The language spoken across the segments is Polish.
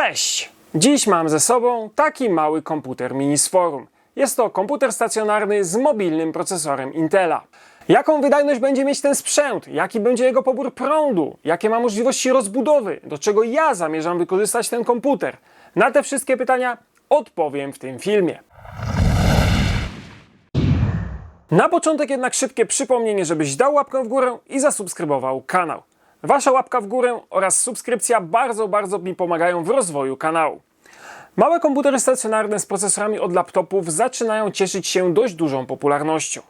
Cześć! Dziś mam ze sobą taki mały komputer mini z forum. Jest to komputer stacjonarny z mobilnym procesorem Intela. Jaką wydajność będzie mieć ten sprzęt? Jaki będzie jego pobór prądu? Jakie ma możliwości rozbudowy? Do czego ja zamierzam wykorzystać ten komputer? Na te wszystkie pytania odpowiem w tym filmie. Na początek jednak szybkie przypomnienie, żebyś dał łapkę w górę i zasubskrybował kanał. Wasza łapka w górę oraz subskrypcja bardzo, bardzo mi pomagają w rozwoju kanału. Małe komputery stacjonarne z procesorami od laptopów zaczynają cieszyć się dość dużą popularnością.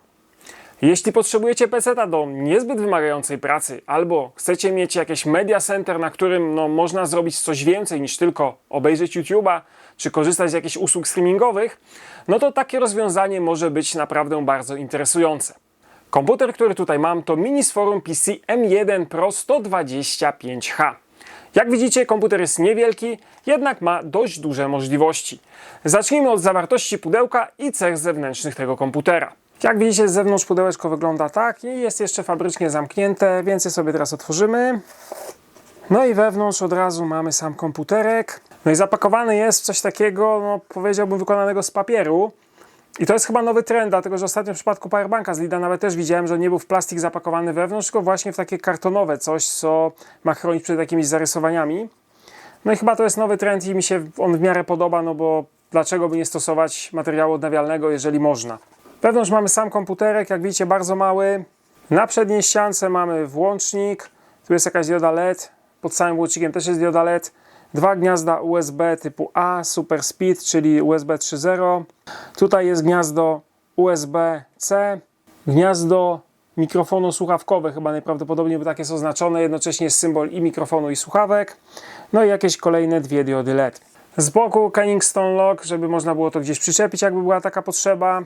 Jeśli potrzebujecie PC do niezbyt wymagającej pracy, albo chcecie mieć jakieś media center, na którym no, można zrobić coś więcej niż tylko obejrzeć YouTube'a, czy korzystać z jakichś usług streamingowych, no to takie rozwiązanie może być naprawdę bardzo interesujące. Komputer, który tutaj mam, to mini z forum PC M1 Pro 125H. Jak widzicie, komputer jest niewielki, jednak ma dość duże możliwości. Zacznijmy od zawartości pudełka i cech zewnętrznych tego komputera. Jak widzicie, z zewnątrz pudełeczko wygląda tak i jest jeszcze fabrycznie zamknięte, więc je sobie teraz otworzymy. No i wewnątrz od razu mamy sam komputerek. No i zapakowany jest w coś takiego, no powiedziałbym, wykonanego z papieru. I to jest chyba nowy trend, dlatego że ostatnio w przypadku Powerbanka z Lida nawet też widziałem, że nie był w plastik zapakowany wewnątrz, tylko właśnie w takie kartonowe coś, co ma chronić przed jakimiś zarysowaniami. No i chyba to jest nowy trend i mi się on w miarę podoba, no bo dlaczego by nie stosować materiału odnawialnego, jeżeli można. Wewnątrz mamy sam komputerek, jak widzicie bardzo mały. Na przedniej ściance mamy włącznik, tu jest jakaś dioda LED, pod samym włącznikiem też jest dioda LED. Dwa gniazda USB typu A, Super Speed, czyli USB 3.0. Tutaj jest gniazdo USB-C, gniazdo mikrofonu słuchawkowe, chyba najprawdopodobniej, bo tak jest oznaczone. Jednocześnie jest symbol i mikrofonu, i słuchawek. No i jakieś kolejne dwie diody LED. Z boku Kenningstone Lock, żeby można było to gdzieś przyczepić, jakby była taka potrzeba.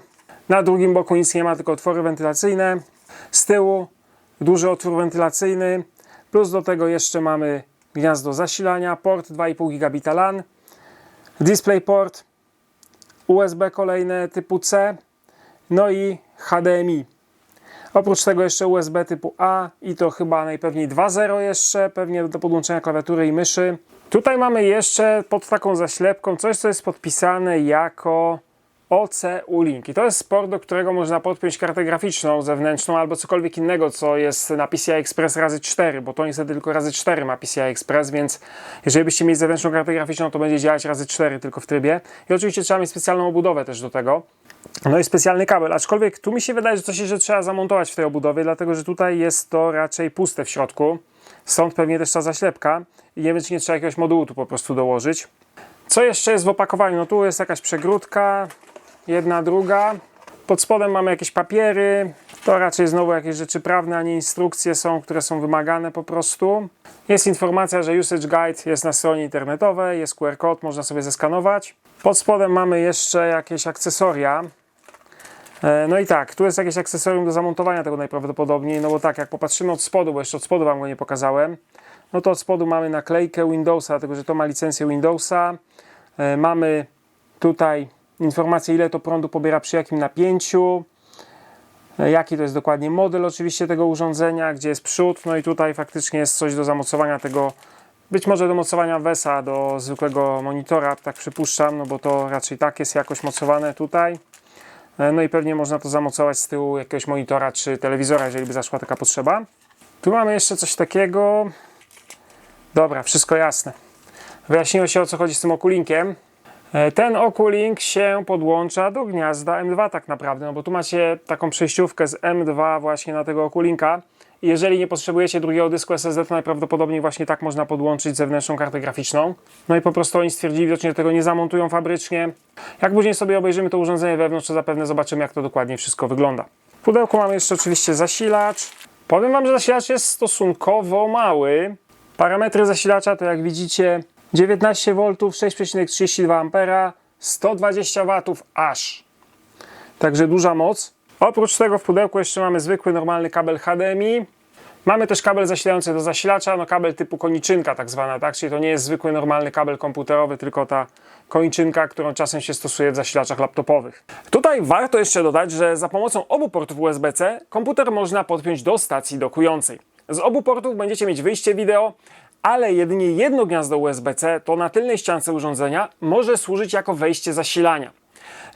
Na drugim boku nic nie ma, tylko otwory wentylacyjne. Z tyłu duży otwór wentylacyjny. Plus do tego jeszcze mamy gniazdo zasilania, port 2,5 gigabita LAN, DisplayPort, USB kolejne typu C, no i HDMI. Oprócz tego jeszcze USB typu A i to chyba najpewniej 2.0 jeszcze, pewnie do podłączenia klawiatury i myszy. Tutaj mamy jeszcze pod taką zaślepką coś, co jest podpisane jako OC Ulink. I to jest sport, do którego można podpiąć kartę graficzną zewnętrzną albo cokolwiek innego, co jest na PCI Express razy 4, bo to niestety tylko razy 4 ma PCI Express, więc jeżeli byście mieli zewnętrzną kartę graficzną, to będzie działać razy 4 tylko w trybie. I oczywiście trzeba mieć specjalną obudowę też do tego. No i specjalny kabel, aczkolwiek tu mi się wydaje, że coś jeszcze trzeba zamontować w tej obudowie, dlatego że tutaj jest to raczej puste w środku. Stąd pewnie też ta zaślepka i nie wiem, czy nie trzeba jakiegoś modułu tu po prostu dołożyć. Co jeszcze jest w opakowaniu? No tu jest jakaś przegródka, jedna, druga. Pod spodem mamy jakieś papiery. To raczej znowu jakieś rzeczy prawne, a nie instrukcje są, które są wymagane po prostu. Jest informacja, że Usage Guide jest na stronie internetowej, jest QR kod, można sobie zeskanować. Pod spodem mamy jeszcze jakieś akcesoria. E, No i tak, tu jest jakieś akcesorium do zamontowania tego najprawdopodobniej, no bo tak, jak popatrzymy od spodu, bo jeszcze od spodu Wam go nie pokazałem, no to od spodu mamy naklejkę Windowsa, dlatego że to ma licencję Windowsa. E, Mamy tutaj informację, ile to prądu pobiera przy jakim napięciu, e, jaki to jest dokładnie model oczywiście tego urządzenia, gdzie jest przód, no i tutaj faktycznie jest coś do zamocowania tego, być może do mocowania WESA do zwykłego monitora, tak przypuszczam, no bo to raczej tak jest jakoś mocowane tutaj. E, No i pewnie można to zamocować z tyłu jakiegoś monitora czy telewizora, jeżeli by zaszła taka potrzeba. Tu mamy jeszcze coś takiego. Dobra, wszystko jasne. Wyjaśniło się o co chodzi z tym okulinkiem. E, Ten okulink się podłącza do gniazda M2 tak naprawdę, no bo tu macie taką przejściówkę z M2 właśnie na tego okulinka. I jeżeli nie potrzebujecie drugiego dysku SSD, to najprawdopodobniej właśnie tak można podłączyć zewnętrzną kartę graficzną. No i po prostu oni stwierdzili że tego nie zamontują fabrycznie. Jak później sobie obejrzymy to urządzenie wewnątrz, to zapewne zobaczymy, jak to dokładnie wszystko wygląda. W pudełku mamy jeszcze oczywiście zasilacz. Powiem Wam, że zasilacz jest stosunkowo mały. Parametry zasilacza to jak widzicie 19 V, 6,32 A, 120 W aż. Także duża moc. Oprócz tego w pudełku jeszcze mamy zwykły, normalny kabel HDMI. Mamy też kabel zasilający do zasilacza, no kabel typu koniczynka tak zwana, tak? Czyli to nie jest zwykły, normalny kabel komputerowy, tylko ta koniczynka, którą czasem się stosuje w zasilaczach laptopowych. Tutaj warto jeszcze dodać, że za pomocą obu portów USB-C komputer można podpiąć do stacji dokującej. Z obu portów będziecie mieć wyjście wideo, ale jedynie jedno gniazdo USB-C, to na tylnej ściance urządzenia, może służyć jako wejście zasilania.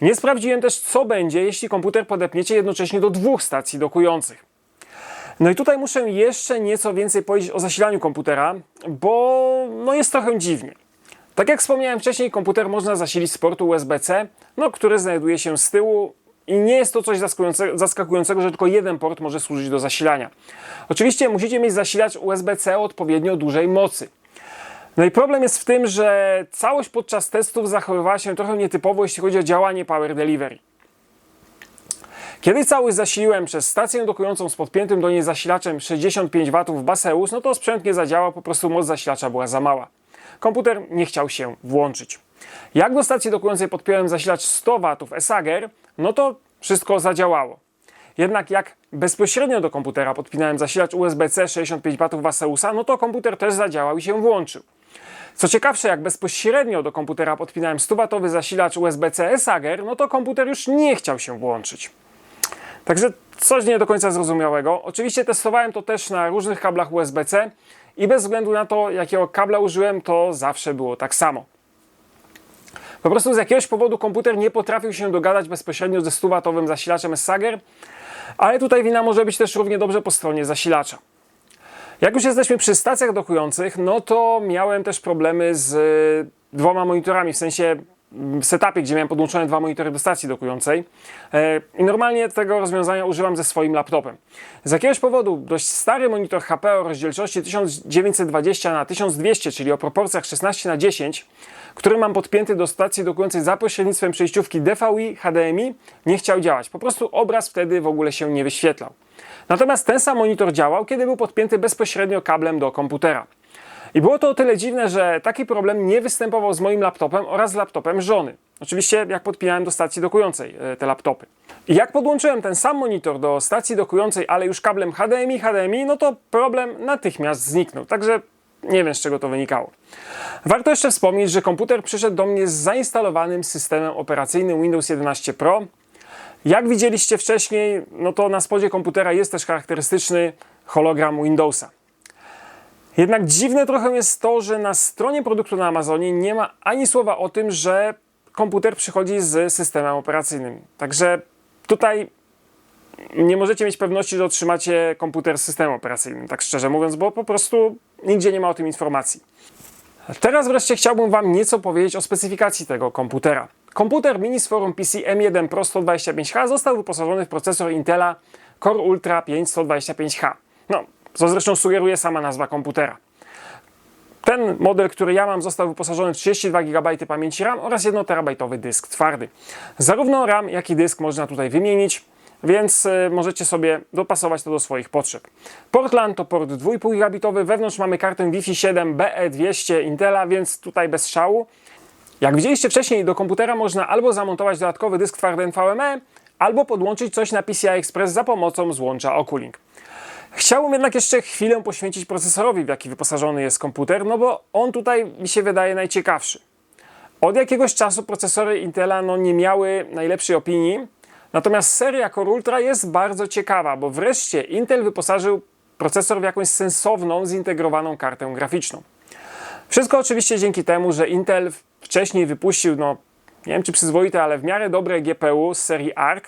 Nie sprawdziłem też, co będzie, jeśli komputer podepniecie jednocześnie do dwóch stacji dokujących. No i tutaj muszę jeszcze nieco więcej powiedzieć o zasilaniu komputera, bo no jest trochę dziwnie. Tak jak wspomniałem wcześniej, komputer można zasilić z portu USB-C, no, który znajduje się z tyłu i nie jest to coś zaskakującego, że tylko jeden port może służyć do zasilania. Oczywiście musicie mieć zasilacz USB-C o odpowiednio dużej mocy. No i problem jest w tym, że całość podczas testów zachowywała się trochę nietypowo, jeśli chodzi o działanie Power Delivery. Kiedy całość zasiliłem przez stację dokującą z podpiętym do niej zasilaczem 65 W Baseus, no to sprzęt nie zadziałał, po prostu moc zasilacza była za mała. Komputer nie chciał się włączyć. Jak do stacji dokującej podpiąłem zasilacz 100 W Esager, no to wszystko zadziałało. Jednak jak bezpośrednio do komputera podpinałem zasilacz USB-C 65 W Baseusa, no to komputer też zadziałał i się włączył. Co ciekawsze, jak bezpośrednio do komputera podpinałem 100W zasilacz USB-C Esager, no to komputer już nie chciał się włączyć. Także coś nie do końca zrozumiałego. Oczywiście testowałem to też na różnych kablach USB-C i bez względu na to, jakiego kabla użyłem, to zawsze było tak samo. Po prostu z jakiegoś powodu komputer nie potrafił się dogadać bezpośrednio ze 100W zasilaczem Sager, ale tutaj wina może być też równie dobrze po stronie zasilacza. Jak już jesteśmy przy stacjach dokujących, no to miałem też problemy z dwoma monitorami, w sensie setupie, gdzie miałem podłączone dwa monitory do stacji dokującej. E, I normalnie tego rozwiązania używam ze swoim laptopem. Z jakiegoś powodu dość stary monitor HP o rozdzielczości 1920 na 1200, czyli o proporcjach 16 na 10, który mam podpięty do stacji dokującej za pośrednictwem przejściówki DVI HDMI, nie chciał działać. Po prostu obraz wtedy w ogóle się nie wyświetlał. Natomiast ten sam monitor działał, kiedy był podpięty bezpośrednio kablem do komputera. I było to o tyle dziwne, że taki problem nie występował z moim laptopem oraz z laptopem żony. Oczywiście jak podpinałem do stacji dokującej e, te laptopy. I jak podłączyłem ten sam monitor do stacji dokującej, ale już kablem HDMI, HDMI, no to problem natychmiast zniknął. Także nie wiem z czego to wynikało. Warto jeszcze wspomnieć, że komputer przyszedł do mnie z zainstalowanym systemem operacyjnym Windows 11 Pro. Jak widzieliście wcześniej, no to na spodzie komputera jest też charakterystyczny hologram Windowsa. Jednak dziwne trochę jest to, że na stronie produktu na Amazonie nie ma ani słowa o tym, że komputer przychodzi z systemem operacyjnym. Także tutaj nie możecie mieć pewności, że otrzymacie komputer z systemem operacyjnym, tak szczerze mówiąc, bo po prostu nigdzie nie ma o tym informacji. Teraz wreszcie chciałbym Wam nieco powiedzieć o specyfikacji tego komputera. Komputer mini PC M1 Pro 125H został wyposażony w procesor Intela Core Ultra 5 125H. No, co zresztą sugeruje sama nazwa komputera. Ten model, który ja mam, został wyposażony w 32 GB pamięci RAM oraz 1 terabajtowy dysk twardy. Zarówno RAM, jak i dysk można tutaj wymienić, więc y, możecie sobie dopasować to do swoich potrzeb. Port LAN to port 2,5 gigabitowy, wewnątrz mamy kartę Wi-Fi 7 BE200 Intela, więc tutaj bez szału. Jak widzieliście wcześniej, do komputera można albo zamontować dodatkowy dysk twardy NVMe, albo podłączyć coś na PCI Express za pomocą złącza Oculink. Chciałbym jednak jeszcze chwilę poświęcić procesorowi, w jaki wyposażony jest komputer, no bo on tutaj mi się wydaje najciekawszy. Od jakiegoś czasu procesory Intela no, nie miały najlepszej opinii, natomiast seria Core Ultra jest bardzo ciekawa, bo wreszcie Intel wyposażył procesor w jakąś sensowną, zintegrowaną kartę graficzną. Wszystko oczywiście dzięki temu, że Intel wcześniej wypuścił, no nie wiem czy przyzwoite, ale w miarę dobre GPU z serii ARC,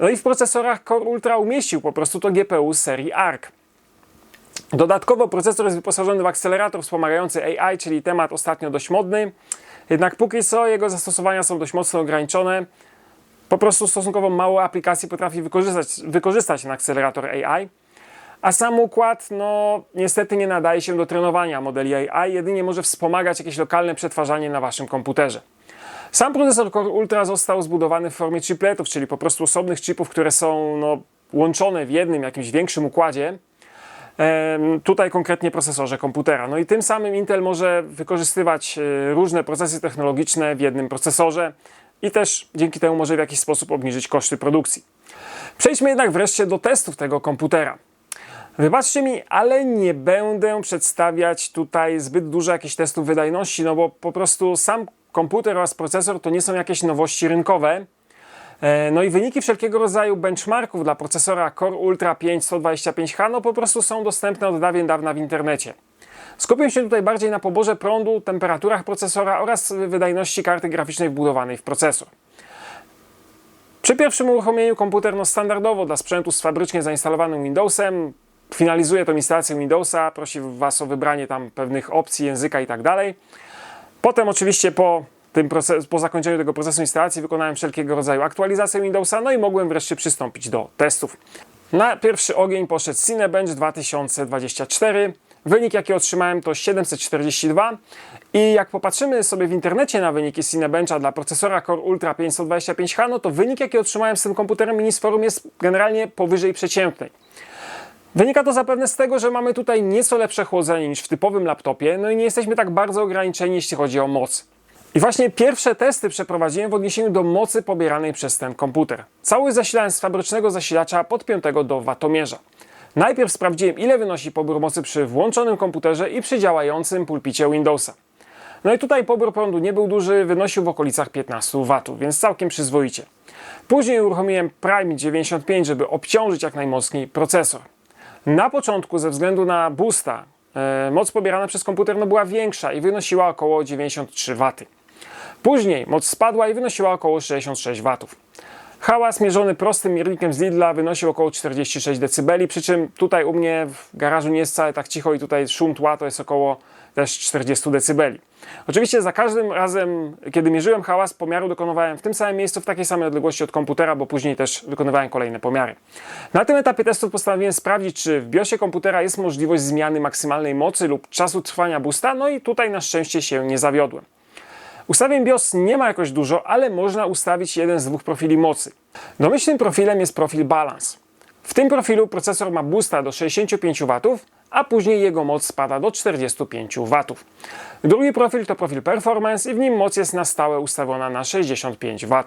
no i w procesorach Core Ultra umieścił po prostu to GPU z serii ARC. Dodatkowo procesor jest wyposażony w akcelerator wspomagający AI, czyli temat ostatnio dość modny. Jednak póki co jego zastosowania są dość mocno ograniczone. Po prostu stosunkowo mało aplikacji potrafi wykorzystać, wykorzystać ten akcelerator AI. A sam układ, no niestety nie nadaje się do trenowania modeli AI, jedynie może wspomagać jakieś lokalne przetwarzanie na waszym komputerze. Sam procesor Core Ultra został zbudowany w formie chipletów, czyli po prostu osobnych chipów, które są no, łączone w jednym jakimś większym układzie. Tutaj konkretnie procesorze komputera. No i tym samym Intel może wykorzystywać e, różne procesy technologiczne w jednym procesorze i też dzięki temu może w jakiś sposób obniżyć koszty produkcji. Przejdźmy jednak wreszcie do testów tego komputera. Wybaczcie mi, ale nie będę przedstawiać tutaj zbyt dużo jakichś testów wydajności, no bo po prostu sam komputer oraz procesor to nie są jakieś nowości rynkowe. E, no i wyniki wszelkiego rodzaju benchmarków dla procesora Core Ultra 5 125H no po prostu są dostępne od dawien dawna w internecie. Skupię się tutaj bardziej na poborze prądu, temperaturach procesora oraz wydajności karty graficznej wbudowanej w procesor. Przy pierwszym uruchomieniu komputer no standardowo dla sprzętu z fabrycznie zainstalowanym Windowsem finalizuje tą instalację Windowsa, prosi Was o wybranie tam pewnych opcji, języka i tak. Potem oczywiście po, tym proces, po zakończeniu tego procesu instalacji wykonałem wszelkiego rodzaju aktualizację Windowsa, no i mogłem wreszcie przystąpić do testów. Na pierwszy ogień poszedł Cinebench 2024. Wynik jaki otrzymałem to 742 i jak popatrzymy sobie w internecie na wyniki Cinebencha dla procesora Core Ultra 525H, no to wynik jaki otrzymałem z tym komputerem mini forum jest generalnie powyżej przeciętnej. Wynika to zapewne z tego, że mamy tutaj nieco lepsze chłodzenie niż w typowym laptopie, no i nie jesteśmy tak bardzo ograniczeni, jeśli chodzi o moc. I właśnie pierwsze testy przeprowadziłem w odniesieniu do mocy pobieranej przez ten komputer. Cały zasilałem z fabrycznego zasilacza podpiętego do watomierza. Najpierw sprawdziłem, ile wynosi pobór mocy przy włączonym komputerze i przy działającym pulpicie Windowsa. No i tutaj pobór prądu nie był duży, wynosił w okolicach 15 W, więc całkiem przyzwoicie. Później uruchomiłem Prime 95, żeby obciążyć jak najmocniej procesor. Na początku ze względu na boosta e, moc pobierana przez komputer no, była większa i wynosiła około 93 W. Później moc spadła i wynosiła około 66 W. Hałas mierzony prostym miernikiem z Lidla wynosił około 46 dB, przy czym tutaj u mnie w garażu nie jest wcale tak cicho i tutaj szum tła to jest około też 40 dB. Oczywiście za każdym razem, kiedy mierzyłem hałas, pomiaru dokonywałem w tym samym miejscu, w takiej samej odległości od komputera, bo później też wykonywałem kolejne pomiary. Na tym etapie testów postanowiłem sprawdzić, czy w BIOSie komputera jest możliwość zmiany maksymalnej mocy lub czasu trwania boosta, no i tutaj na szczęście się nie zawiodłem. Ustawień BIOS nie ma jakoś dużo, ale można ustawić jeden z dwóch profili mocy. Domyślnym profilem jest profil Balance. W tym profilu procesor ma boosta do 65 W, a później jego moc spada do 45 W. Drugi profil to profil Performance i w nim moc jest na stałe ustawiona na 65 W.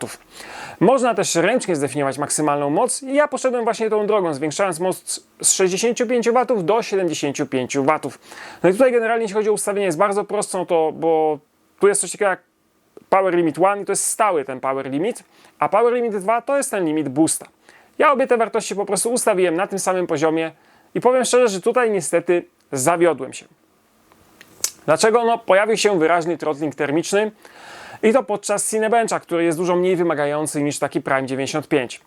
Można też ręcznie zdefiniować maksymalną moc i ja poszedłem właśnie tą drogą, zwiększając moc z 65 W do 75 W. No i tutaj generalnie jeśli chodzi o ustawienie jest bardzo proste, to bo tu jest coś takiego jak Power Limit 1 i to jest stały ten Power Limit, a Power Limit 2 to jest ten limit boosta. Ja obie te wartości po prostu ustawiłem na tym samym poziomie i powiem szczerze, że tutaj niestety zawiodłem się. Dlaczego? No, pojawił się wyraźny throttling termiczny i to podczas Cinebencha, który jest dużo mniej wymagający niż taki Prime 95.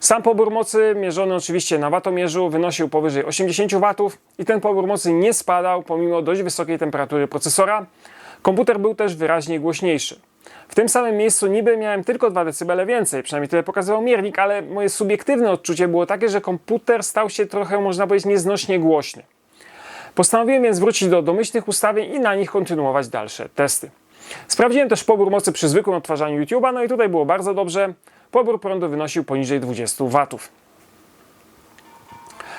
Sam pobór mocy, mierzony oczywiście na watomierzu, wynosił powyżej 80 W i ten pobór mocy nie spadał pomimo dość wysokiej temperatury procesora. Komputer był też wyraźnie głośniejszy. W tym samym miejscu niby miałem tylko 2 dB więcej, przynajmniej tyle pokazywał miernik, ale moje subiektywne odczucie było takie, że komputer stał się trochę, można powiedzieć, nieznośnie głośny. Postanowiłem więc wrócić do domyślnych ustawień i na nich kontynuować dalsze testy. Sprawdziłem też pobór mocy przy zwykłym odtwarzaniu YouTube'a, no i tutaj było bardzo dobrze. Pobór prądu wynosił poniżej 20 W.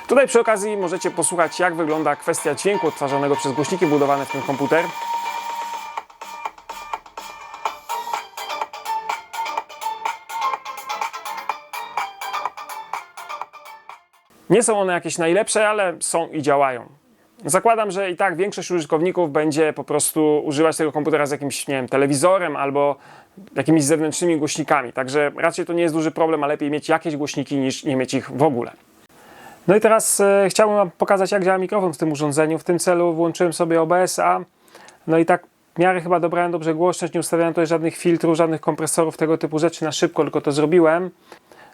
Tutaj przy okazji możecie posłuchać, jak wygląda kwestia dźwięku odtwarzanego przez głośniki budowane w ten komputer. Nie są one jakieś najlepsze, ale są i działają. Zakładam, że i tak większość użytkowników będzie po prostu używać tego komputera z jakimś, nie wiem, telewizorem albo jakimiś zewnętrznymi głośnikami. Także raczej to nie jest duży problem, a lepiej mieć jakieś głośniki niż nie mieć ich w ogóle. No i teraz e, chciałbym Wam pokazać, jak działa mikrofon w tym urządzeniu. W tym celu włączyłem sobie OBS-a. No i tak w miarę chyba dobrałem dobrze głośność, nie ustawiałem tutaj żadnych filtrów, żadnych kompresorów, tego typu rzeczy na szybko, tylko to zrobiłem.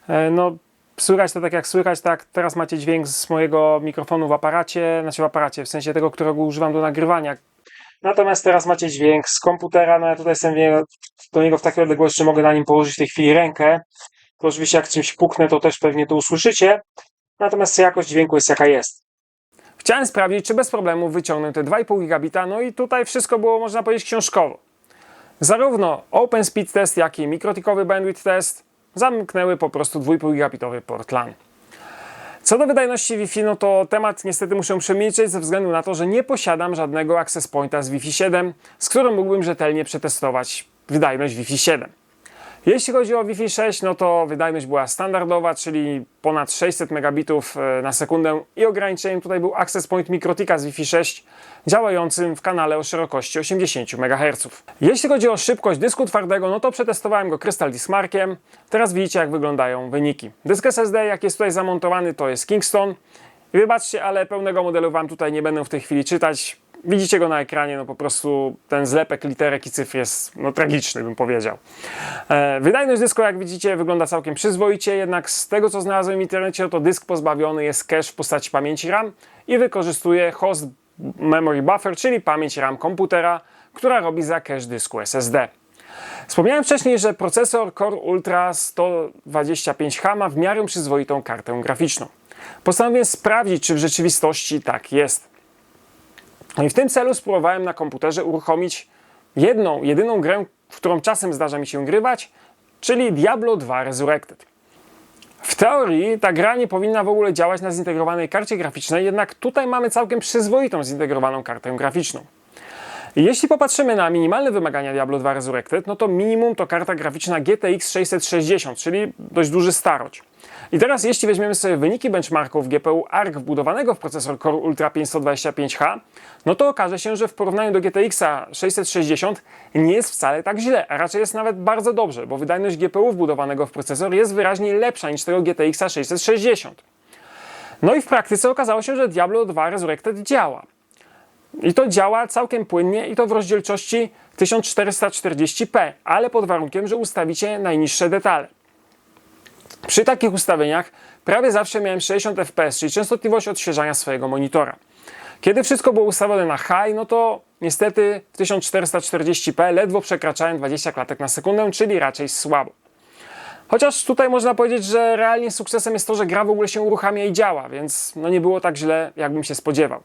E, no, Słychać to tak jak słychać, tak teraz macie dźwięk z mojego mikrofonu w aparacie, znaczy w aparacie, w sensie tego, którego używam do nagrywania. Natomiast teraz macie dźwięk z komputera, no ja tutaj jestem do niego w takiej odległości, że mogę na nim położyć w tej chwili rękę. To oczywiście jak czymś puknę, to też pewnie to usłyszycie. Natomiast jakość dźwięku jest jaka jest. Chciałem sprawdzić, czy bez problemu wyciągnę te 2,5 gigabita, no i tutaj wszystko było, można powiedzieć, książkowo. Zarówno Open Speed Test, jak i mikrotikowy Bandwidth Test zamknęły po prostu 2,5 gigabitowy port LAN. Co do wydajności Wi-Fi, no to temat niestety muszę przemilczeć ze względu na to, że nie posiadam żadnego access pointa z Wi-Fi 7, z którym mógłbym rzetelnie przetestować wydajność Wi-Fi 7. Jeśli chodzi o Wi-Fi 6, no to wydajność była standardowa, czyli ponad 600 megabitów e, na sekundę i ograniczeniem tutaj był access point Mikrotika z Wi-Fi 6 działającym w kanale o szerokości 80 MHz. Jeśli chodzi o szybkość dysku twardego, no to przetestowałem go Crystal Diskmarkiem. Teraz widzicie jak wyglądają wyniki. Dysk SSD jak jest tutaj zamontowany to jest Kingston. I wybaczcie, ale pełnego modelu Wam tutaj nie będę w tej chwili czytać. Widzicie go na ekranie, no po prostu ten zlepek literek i cyfr jest no, tragiczny, bym powiedział. E, wydajność dysku, jak widzicie, wygląda całkiem przyzwoicie, jednak z tego, co znalazłem w internecie, to dysk pozbawiony jest cache w postaci pamięci RAM i wykorzystuje host memory buffer, czyli pamięć RAM komputera, która robi za cache dysku SSD. Wspomniałem wcześniej, że procesor Core Ultra 125H ma w miarę przyzwoitą kartę graficzną. Postanowiłem sprawdzić, czy w rzeczywistości tak jest. No i w tym celu spróbowałem na komputerze uruchomić jedną, jedyną grę, w którą czasem zdarza mi się grywać, czyli Diablo 2 Resurrected. W teorii ta gra nie powinna w ogóle działać na zintegrowanej karcie graficznej, jednak tutaj mamy całkiem przyzwoitą zintegrowaną kartę graficzną. Jeśli popatrzymy na minimalne wymagania Diablo 2 Resurrected, no to minimum to karta graficzna GTX 660, czyli dość duży starość. I teraz jeśli weźmiemy sobie wyniki benchmarków GPU ARC wbudowanego w procesor Core Ultra 525H, no to okaże się, że w porównaniu do GTX 660 nie jest wcale tak źle, a raczej jest nawet bardzo dobrze, bo wydajność GPU wbudowanego w procesor jest wyraźnie lepsza niż tego GTX 660. No i w praktyce okazało się, że Diablo 2 Resurrected działa. I to działa całkiem płynnie i to w rozdzielczości 1440p, ale pod warunkiem, że ustawicie najniższe detale. Przy takich ustawieniach prawie zawsze miałem 60 fps, czyli częstotliwość odświeżania swojego monitora. Kiedy wszystko było ustawione na high, no to niestety w 1440p ledwo przekraczałem 20 klatek na sekundę, czyli raczej słabo. Chociaż tutaj można powiedzieć, że realnie sukcesem jest to, że gra w ogóle się uruchamia i działa, więc no nie było tak źle, jakbym się spodziewał.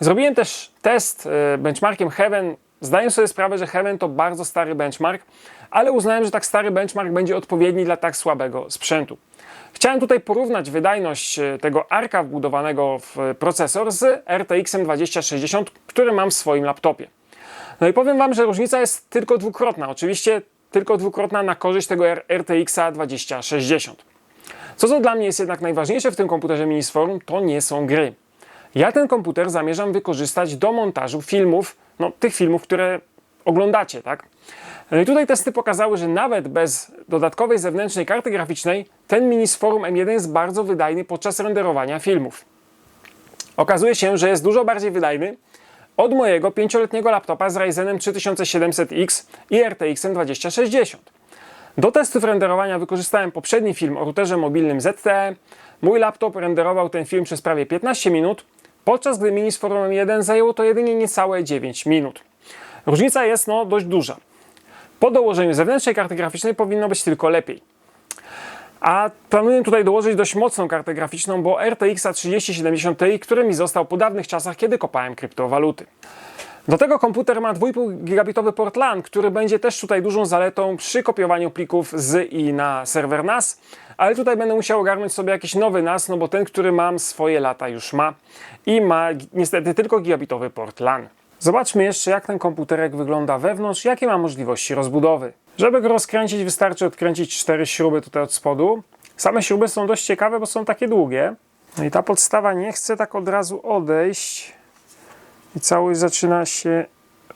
Zrobiłem też test e, benchmarkiem Heaven. Zdaję sobie sprawę, że Heaven to bardzo stary benchmark, ale uznałem, że tak stary benchmark będzie odpowiedni dla tak słabego sprzętu. Chciałem tutaj porównać wydajność e, tego arka wbudowanego w procesor z RTX 2060, który mam w swoim laptopie. No i powiem Wam, że różnica jest tylko dwukrotna. Oczywiście tylko dwukrotna na korzyść tego RTX 2060. Co co dla mnie jest jednak najważniejsze w tym komputerze Minisforum, to nie są gry. Ja ten komputer zamierzam wykorzystać do montażu filmów, no tych filmów, które oglądacie, tak? No i tutaj testy pokazały, że nawet bez dodatkowej zewnętrznej karty graficznej ten Minisforum M1 jest bardzo wydajny podczas renderowania filmów. Okazuje się, że jest dużo bardziej wydajny od mojego 5-letniego laptopa z Ryzenem 3700X i RTX 2060. Do testów renderowania wykorzystałem poprzedni film o routerze mobilnym ZTE. Mój laptop renderował ten film przez prawie 15 minut, podczas gdy mini z Forum 1 zajęło to jedynie niecałe 9 minut. Różnica jest no dość duża. Po dołożeniu zewnętrznej karty graficznej powinno być tylko lepiej. A planuję tutaj dołożyć dość mocną kartę graficzną, bo RTX 3070 Ti, który mi został po dawnych czasach, kiedy kopałem kryptowaluty. Do tego komputer ma 2,5 gigabitowy port LAN, który będzie też tutaj dużą zaletą przy kopiowaniu plików z i na serwer NAS, ale tutaj będę musiał ogarnąć sobie jakiś nowy NAS, no bo ten, który mam swoje lata już ma i ma niestety tylko gigabitowy port LAN. Zobaczmy jeszcze jak ten komputerek wygląda wewnątrz, jakie ma możliwości rozbudowy. Żeby go rozkręcić wystarczy odkręcić cztery śruby tutaj od spodu. Same śruby są dość ciekawe, bo są takie długie. No i ta podstawa nie chce tak od razu odejść i całość zaczyna się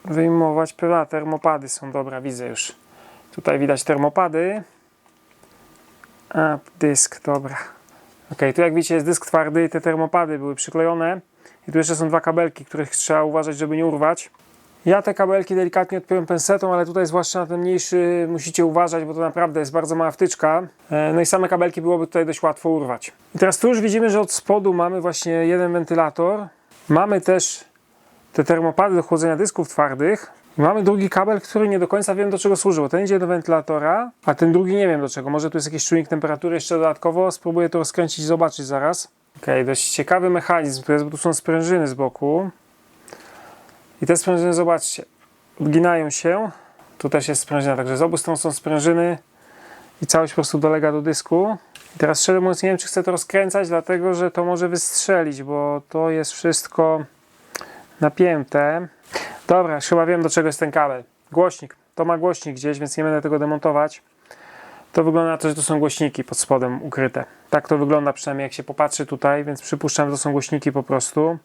wyjmować. Pyła, termopady są, dobra, widzę już. Tutaj widać termopady. A, dysk, dobra. Ok, tu jak widzicie jest dysk twardy i te termopady były przyklejone. I tu jeszcze są dwa kabelki, których trzeba uważać, żeby nie urwać. Ja te kabelki delikatnie odpiąłem pensetą, ale tutaj zwłaszcza na ten mniejszy musicie uważać, bo to naprawdę jest bardzo mała wtyczka. E, No i same kabelki byłoby tutaj dość łatwo urwać. I teraz tu już widzimy, że od spodu mamy właśnie jeden wentylator. Mamy też te termopady do chłodzenia dysków twardych. Mamy drugi kabel, który nie do końca wiem do czego służy, bo ten idzie do wentylatora, a ten drugi nie wiem do czego. Może tu jest jakiś czujnik temperatury jeszcze dodatkowo. Spróbuję to rozkręcić i zobaczyć zaraz. Ok, dość ciekawy mechanizm tu jest, tu są sprężyny z boku. I te sprężyny, zobaczcie, odginają się. Tu też jest sprężyna, także z obu stron są sprężyny i całość po prostu dolega do dysku. I teraz szczerze mówiąc nie wiem, czy chcę to rozkręcać, dlatego że to może wystrzelić, bo to jest wszystko napięte. Dobra, chyba wiem do czego jest ten kabel. Głośnik. To ma głośnik gdzieś, więc nie będę tego demontować. To wygląda na to, że to są głośniki pod spodem ukryte. Tak to wygląda przynajmniej jak się popatrzy tutaj, więc przypuszczam, że to są głośniki po prostu.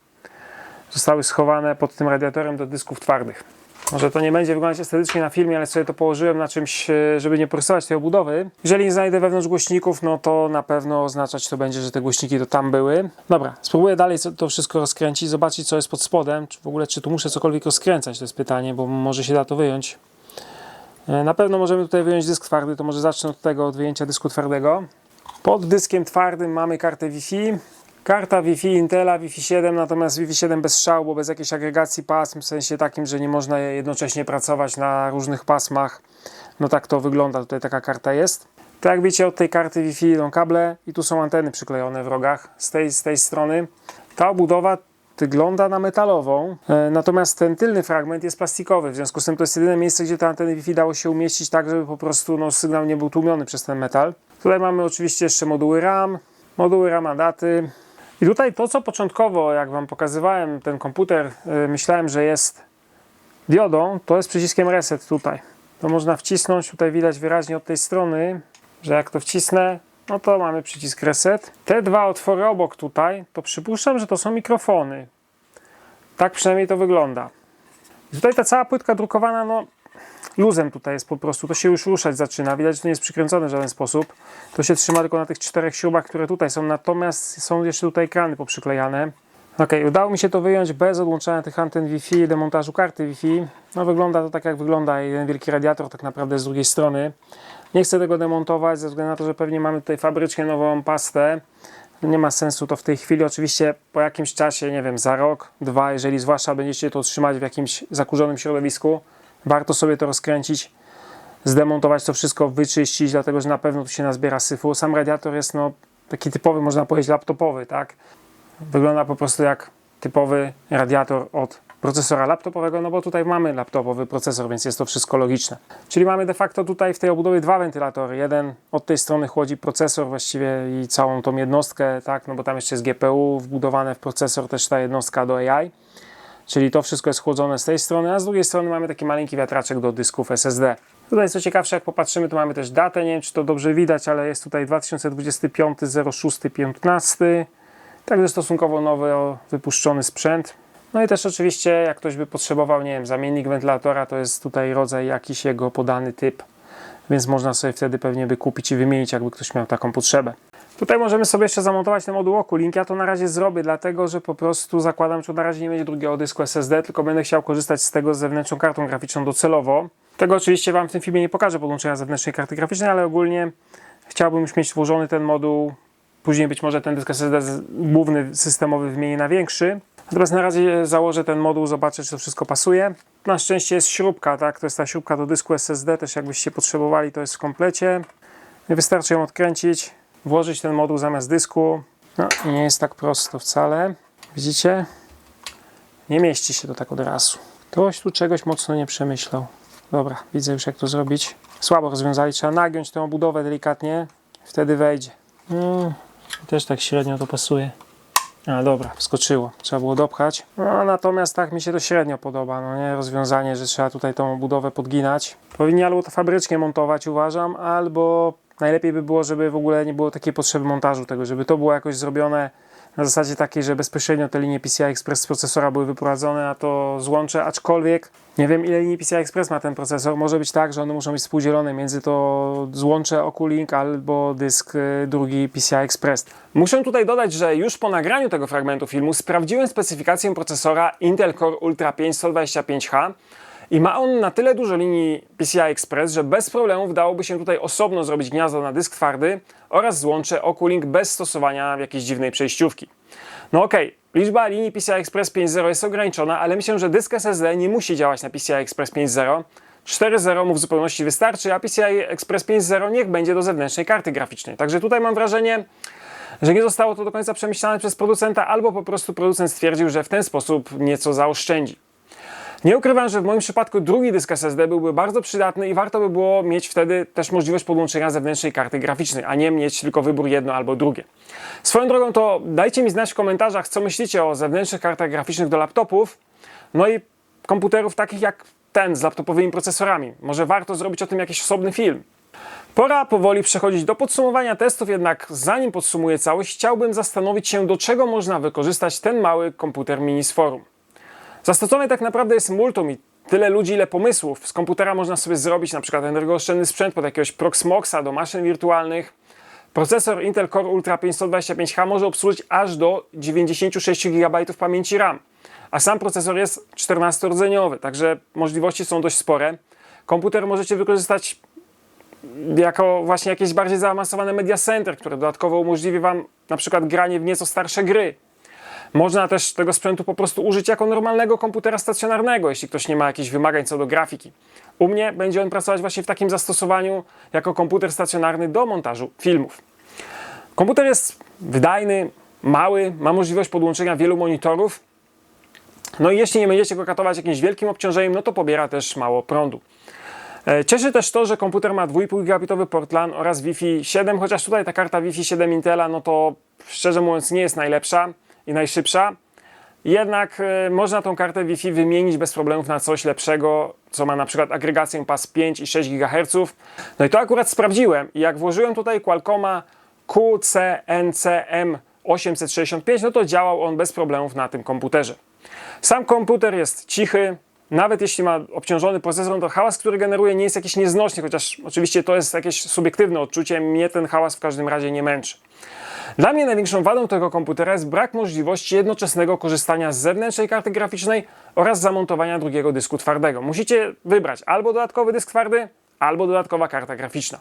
Zostały schowane pod tym radiatorem do dysków twardych. Może to nie będzie wyglądać estetycznie na filmie, ale sobie to położyłem na czymś, e, żeby nie porysować tej obudowy. Jeżeli nie znajdę wewnątrz głośników, no to na pewno oznaczać to będzie, że te głośniki to tam były. Dobra, spróbuję dalej to wszystko rozkręcić, zobaczyć co jest pod spodem, czy w ogóle czy tu muszę cokolwiek rozkręcać, to jest pytanie, bo może się da to wyjąć. E, Na pewno możemy tutaj wyjąć dysk twardy, to może zacznę od tego, od wyjęcia dysku twardego. Pod dyskiem twardym mamy kartę Wi-Fi. Karta Wi-Fi Intela Wi-Fi 7, natomiast Wi-Fi 7 bez strzału, bo bez jakiejś agregacji pasm, w sensie takim, że nie można jednocześnie pracować na różnych pasmach. No tak to wygląda, tutaj taka karta jest. Tak jak widzicie, od tej karty Wi-Fi idą kable i tu są anteny przyklejone w rogach z tej, z tej strony. Ta obudowa wygląda na metalową, e, natomiast ten tylny fragment jest plastikowy, w związku z tym to jest jedyne miejsce, gdzie te anteny Wi-Fi dało się umieścić tak, żeby po prostu no, sygnał nie był tłumiony przez ten metal. Tutaj mamy oczywiście jeszcze moduły RAM, moduły RAM daty. I tutaj to, co początkowo, jak Wam pokazywałem, ten komputer, e, myślałem, że jest diodą, to jest przyciskiem reset tutaj. To można wcisnąć, tutaj widać wyraźnie od tej strony, że jak to wcisnę, no to mamy przycisk reset. Te dwa otwory obok tutaj, to przypuszczam, że to są mikrofony. Tak przynajmniej to wygląda. I tutaj ta cała płytka drukowana, no luzem tutaj jest po prostu, to się już ruszać zaczyna. Widać, że to nie jest przykręcone w żaden sposób. To się trzyma tylko na tych czterech śrubach, które tutaj są, natomiast są jeszcze tutaj ekrany poprzyklejane. Ok, udało mi się to wyjąć bez odłączania tych anten Wi-Fi i demontażu karty Wi-Fi. No wygląda to tak jak wygląda, jeden wielki radiator tak naprawdę z drugiej strony. Nie chcę tego demontować ze względu na to, że pewnie mamy tutaj fabryczkę nową pastę. Nie ma sensu to w tej chwili. Oczywiście po jakimś czasie, nie wiem, za rok, dwa, jeżeli zwłaszcza będziecie to trzymać w jakimś zakurzonym środowisku, warto sobie to rozkręcić, zdemontować to wszystko, wyczyścić, dlatego że na pewno tu się nazbiera syfu. Sam radiator jest no, taki typowy, można powiedzieć, laptopowy, tak? Wygląda po prostu jak typowy radiator od procesora laptopowego, no bo tutaj mamy laptopowy procesor, więc jest to wszystko logiczne. Czyli mamy de facto tutaj w tej obudowie dwa wentylatory. Jeden od tej strony chłodzi procesor właściwie i całą tą jednostkę, tak, no bo tam jeszcze jest GPU wbudowane w procesor, też ta jednostka do AI. Czyli to wszystko jest chłodzone z tej strony, a z drugiej strony mamy taki malinki wiatraczek do dysków SSD. Tutaj co ciekawsze, jak popatrzymy, to mamy też datę, nie wiem czy to dobrze widać, ale jest tutaj 2025 06 15. Także stosunkowo nowy wypuszczony sprzęt. No i też oczywiście, jak ktoś by potrzebował, nie wiem, zamiennik wentylatora, to jest tutaj rodzaj jakiś jego podany typ, więc można sobie wtedy pewnie by kupić i wymienić, jakby ktoś miał taką potrzebę. Tutaj możemy sobie jeszcze zamontować ten moduł Oculink. Ja to na razie zrobię, dlatego że po prostu zakładam, że na razie nie będzie drugiego dysku SSD, tylko będę chciał korzystać z tego z zewnętrzną kartą graficzną docelowo. Tego oczywiście Wam w tym filmie nie pokażę podłączenia zewnętrznej karty graficznej, ale ogólnie chciałbym już mieć włożony ten moduł. Później być może ten dysk SSD główny systemowy wymienię na większy. Natomiast na razie założę ten moduł, zobaczę, czy to wszystko pasuje. Na szczęście jest śrubka, tak? To jest ta śrubka do dysku SSD, też jakbyście potrzebowali, to jest w komplecie. Wystarczy ją odkręcić, włożyć ten moduł zamiast dysku. No nie jest tak prosto wcale. Widzicie? Nie mieści się to tak od razu. Ktoś tu czegoś mocno nie przemyślał. Dobra, widzę już jak to zrobić. Słabo rozwiązali, trzeba nagiąć tę obudowę delikatnie, wtedy wejdzie. No, też tak średnio to pasuje. A dobra, wskoczyło. Trzeba było dopchać. No, natomiast tak mi się to średnio podoba. No nie rozwiązanie, że trzeba tutaj tą budowę podginać. Powinni albo to fabrycznie montować, uważam, albo najlepiej by było, żeby w ogóle nie było takiej potrzeby montażu tego, żeby to było jakoś zrobione na zasadzie takiej, że bezpośrednio te linie PCI Express z procesora były wyprowadzone, a to złącze, aczkolwiek nie wiem ile linii PCI Express ma ten procesor. Może być tak, że one muszą być współdzielone między to złącze Oculink albo dysk y, drugi PCI Express. Muszę tutaj dodać, że już po nagraniu tego fragmentu filmu sprawdziłem specyfikację procesora Intel Core Ultra 5 125H i ma on na tyle dużo linii PCI Express, że bez problemów dałoby się tutaj osobno zrobić gniazdo na dysk twardy oraz złącze Oculink bez stosowania jakiejś dziwnej przejściówki. No okej, liczba linii PCI Express 5.0 jest ograniczona, ale myślę, że dysk SSD nie musi działać na PCI Express 5.0. 4.0 mu w zupełności wystarczy, a PCI Express 5.0 niech będzie do zewnętrznej karty graficznej. Także tutaj mam wrażenie, że nie zostało to do końca przemyślane przez producenta, albo po prostu producent stwierdził, że w ten sposób nieco zaoszczędzi. Nie ukrywam, że w moim przypadku drugi dysk SSD byłby bardzo przydatny i warto by było mieć wtedy też możliwość podłączenia zewnętrznej karty graficznej, a nie mieć tylko wybór jedno albo drugie. Swoją drogą to dajcie mi znać w komentarzach, co myślicie o zewnętrznych kartach graficznych do laptopów, no i komputerów takich jak ten z laptopowymi procesorami. Może warto zrobić o tym jakiś osobny film. Pora powoli przechodzić do podsumowania testów, jednak zanim podsumuję całość, chciałbym zastanowić się, do czego można wykorzystać ten mały komputer mini z forum. Zastosowań tak naprawdę jest multum i tyle ludzi, ile pomysłów. Z komputera można sobie zrobić na przykład energooszczędny sprzęt pod jakiegoś Proxmoxa do maszyn wirtualnych. Procesor Intel Core Ultra 525H może obsłużyć aż do 96 GB pamięci RAM, a sam procesor jest 14-rdzeniowy, także możliwości są dość spore. Komputer możecie wykorzystać jako właśnie jakieś bardziej zaawansowane media center, które dodatkowo umożliwi Wam na przykład granie w nieco starsze gry. Można też tego sprzętu po prostu użyć jako normalnego komputera stacjonarnego, jeśli ktoś nie ma jakichś wymagań co do grafiki. U mnie będzie on pracować właśnie w takim zastosowaniu jako komputer stacjonarny do montażu filmów. Komputer jest wydajny, mały, ma możliwość podłączenia wielu monitorów. No i jeśli nie będziecie go katować jakimś wielkim obciążeniem, no to pobiera też mało prądu. E, Cieszy też to, że komputer ma 2,5 gigabitowy port LAN oraz Wi-Fi 7, chociaż tutaj ta karta Wi-Fi 7 Intela, no to szczerze mówiąc nie jest najlepsza i najszybsza. Jednak e, można tą kartę Wi-Fi wymienić bez problemów na coś lepszego, co ma na przykład agregację pas 5 i 6 GHz. No i to akurat sprawdziłem jak włożyłem tutaj Qualcomma QCNCM 865, no to działał on bez problemów na tym komputerze. Sam komputer jest cichy, nawet jeśli ma obciążony procesor, to hałas, który generuje nie jest jakiś nieznośny, chociaż oczywiście to jest jakieś subiektywne odczucie, mnie ten hałas w każdym razie nie męczy. Dla mnie największą wadą tego komputera jest brak możliwości jednoczesnego korzystania z zewnętrznej karty graficznej oraz zamontowania drugiego dysku twardego. Musicie wybrać albo dodatkowy dysk twardy, albo dodatkowa karta graficzna.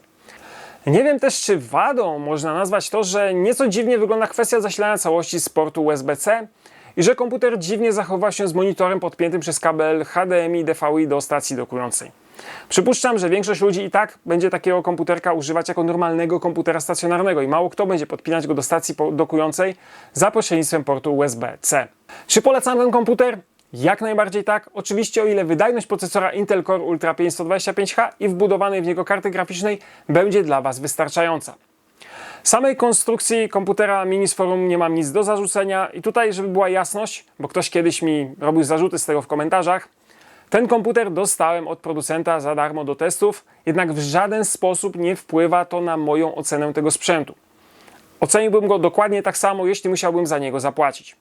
Nie wiem też, czy wadą można nazwać to, że nieco dziwnie wygląda kwestia zasilania całości z portu USB-C i że komputer dziwnie zachowa się z monitorem podpiętym przez kabel HDMI DVI do stacji dokującej. Przypuszczam, że większość ludzi i tak będzie takiego komputerka używać jako normalnego komputera stacjonarnego i mało kto będzie podpinać go do stacji dokującej za pośrednictwem portu USB-C. Czy polecam ten komputer? Jak najbardziej tak. Oczywiście o ile wydajność procesora Intel Core Ultra 525H i wbudowanej w niego karty graficznej będzie dla Was wystarczająca. Samej konstrukcji komputera Mini forum nie mam nic do zarzucenia i tutaj, żeby była jasność, bo ktoś kiedyś mi robił zarzuty z tego w komentarzach, ten komputer dostałem od producenta za darmo do testów, jednak w żaden sposób nie wpływa to na moją ocenę tego sprzętu. Oceniłbym go dokładnie tak samo, jeśli musiałbym za niego zapłacić.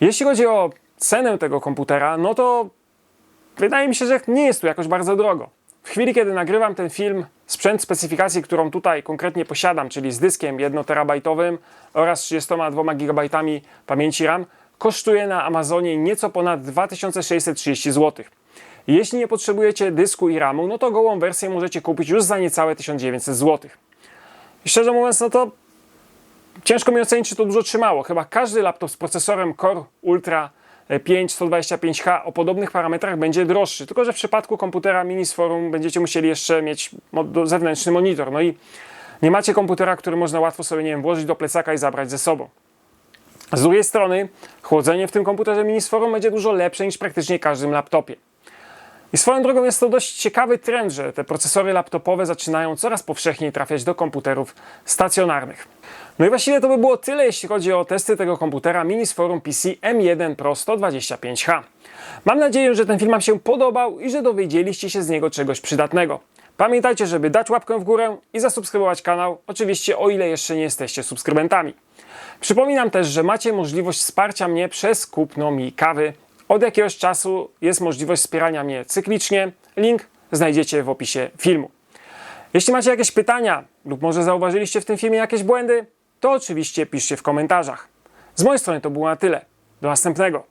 Jeśli chodzi o cenę tego komputera, no to wydaje mi się, że nie jest tu jakoś bardzo drogo. W chwili, kiedy nagrywam ten film, sprzęt specyfikacji, którą tutaj konkretnie posiadam, czyli z dyskiem 1 terabajtowym oraz 32 GB pamięci RAM, kosztuje na Amazonie nieco ponad 2630 zł. Jeśli nie potrzebujecie dysku i RAMu, no to gołą wersję możecie kupić już za niecałe 1900 zł. I szczerze mówiąc, no to ciężko mi ocenić, czy to dużo trzymało. Chyba każdy laptop z procesorem Core Ultra 5 125H o podobnych parametrach będzie droższy. Tylko, że w przypadku komputera mini z forum będziecie musieli jeszcze mieć zewnętrzny monitor. No i nie macie komputera, który można łatwo sobie, nie wiem, włożyć do plecaka i zabrać ze sobą. Z drugiej strony, chłodzenie w tym komputerze mini z forum będzie dużo lepsze niż praktycznie każdym laptopie. I swoją drogą jest to dość ciekawy trend, że te procesory laptopowe zaczynają coraz powszechniej trafiać do komputerów stacjonarnych. No i właściwie to by było tyle, jeśli chodzi o testy tego komputera mini z forum PC M1 Pro 125H. Mam nadzieję, że ten film Wam się podobał i że dowiedzieliście się z niego czegoś przydatnego. Pamiętajcie, żeby dać łapkę w górę i zasubskrybować kanał, oczywiście o ile jeszcze nie jesteście subskrybentami. Przypominam też, że macie możliwość wsparcia mnie przez kupno mi kawy. Od jakiegoś czasu jest możliwość wspierania mnie cyklicznie. Link znajdziecie w opisie filmu. Jeśli macie jakieś pytania lub może zauważyliście w tym filmie jakieś błędy, to oczywiście piszcie w komentarzach. Z mojej strony to było na tyle. Do następnego.